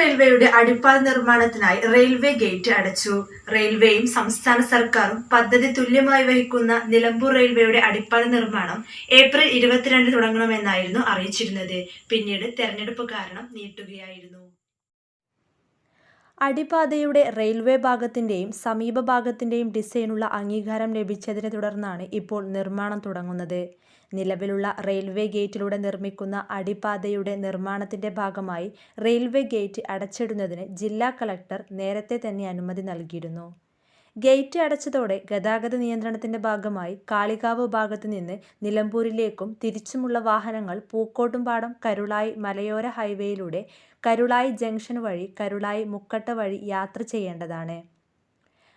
റെയിൽവേയുടെ അടിപ്പാത നിർമ്മാണത്തിനായി railway gate അടച്ചു. റെയിൽവേയും സംസ്ഥാന സർക്കാരും പദ്ധതി തുല്യമായി വഹിക്കുന്ന നിലമ്പൂർ റെയിൽവേയുടെ അടിപ്പാത നിർമ്മാണം ഏപ്രിൽ ഇരുപത്തിരണ്ട് തുടങ്ങണമെന്നായിരുന്നു അറിയിച്ചിരുന്നത്. പിന്നീട് തെരഞ്ഞെടുപ്പ് കാരണം നീട്ടുകയായിരുന്നു. അടിപ്പാതയുടെ റെയിൽവേ ഭാഗത്തിന്റെയും സമീപ ഭാഗത്തിന്റെയും ഡിസൈനുള്ള അംഗീകാരം ലഭിച്ചതിനെ തുടർന്നാണ് ഇപ്പോൾ നിർമ്മാണം തുടങ്ങുന്നത്. നിലവിലുള്ള റെയിൽവേ ഗേറ്റിലൂടെ നിർമ്മിക്കുന്ന അടിപാതയുടെ നിർമ്മാണത്തിന്റെ ഭാഗമായി റെയിൽവേ ഗേറ്റ് അടച്ചിടുന്നതിന് ജില്ലാ കളക്ടർ നേരത്തെ തന്നെ അനുമതി നൽകിയിരുന്നു. ഗേറ്റ് അടച്ചതോടെ ഗതാഗത നിയന്ത്രണത്തിന്റെ ഭാഗമായി കാളികാവ് ഭാഗത്തു നിന്ന് നിലമ്പൂരിലേക്കും തിരിച്ചുമുള്ള വാഹനങ്ങൾ പൂക്കോട്ടുംപാടം കരുളായി മലയോര ഹൈവേയിലൂടെ കരുളായി ജംഗ്ഷൻ വഴി കരുളായി മുക്കട്ട വഴി യാത്ര ചെയ്യേണ്ടതാണ്.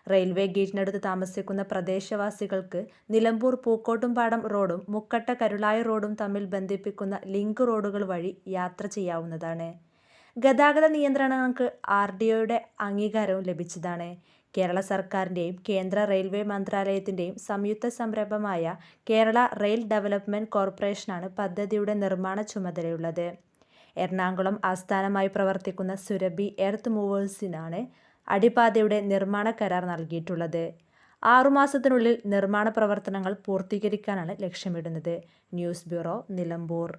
റെയിൽവേ ഗേറ്റിനടുത്ത് താമസിക്കുന്ന പ്രദേശവാസികൾക്ക് നിലമ്പൂർ പൂക്കോട്ടുംപാടം റോഡും മുക്കട്ട കരുളായി റോഡും തമ്മിൽ ബന്ധിപ്പിക്കുന്ന ലിങ്ക് റോഡുകൾ വഴി യാത്ര ചെയ്യാവുന്നതാണ്. ഗതാഗത നിയന്ത്രണങ്ങൾക്ക് ആർ ഡി ഒയുടെ അംഗീകാരവും ലഭിച്ചതാണ്. കേരള സർക്കാരിന്റെയും കേന്ദ്ര റെയിൽവേ മന്ത്രാലയത്തിന്റെയും സംയുക്ത സംരംഭമായ കേരള റെയിൽ ഡെവലപ്മെന്റ് കോർപ്പറേഷനാണ് പദ്ധതിയുടെ നിർമ്മാണ ചുമതലയുള്ളത്. എറണാകുളം ആസ്ഥാനമായി പ്രവർത്തിക്കുന്ന സുരഭി എർത്ത് മൂവേഴ്സിനാണ് അടിപാതയുടെ നിർമ്മാണ കരാർ നൽകിയിട്ടുള്ളത്. ആറുമാസത്തിനുള്ളിൽ നിർമ്മാണ പ്രവർത്തനങ്ങൾ പൂർത്തീകരിക്കാനാണ് ലക്ഷ്യമിടുന്നത്. News bureau Nilambur.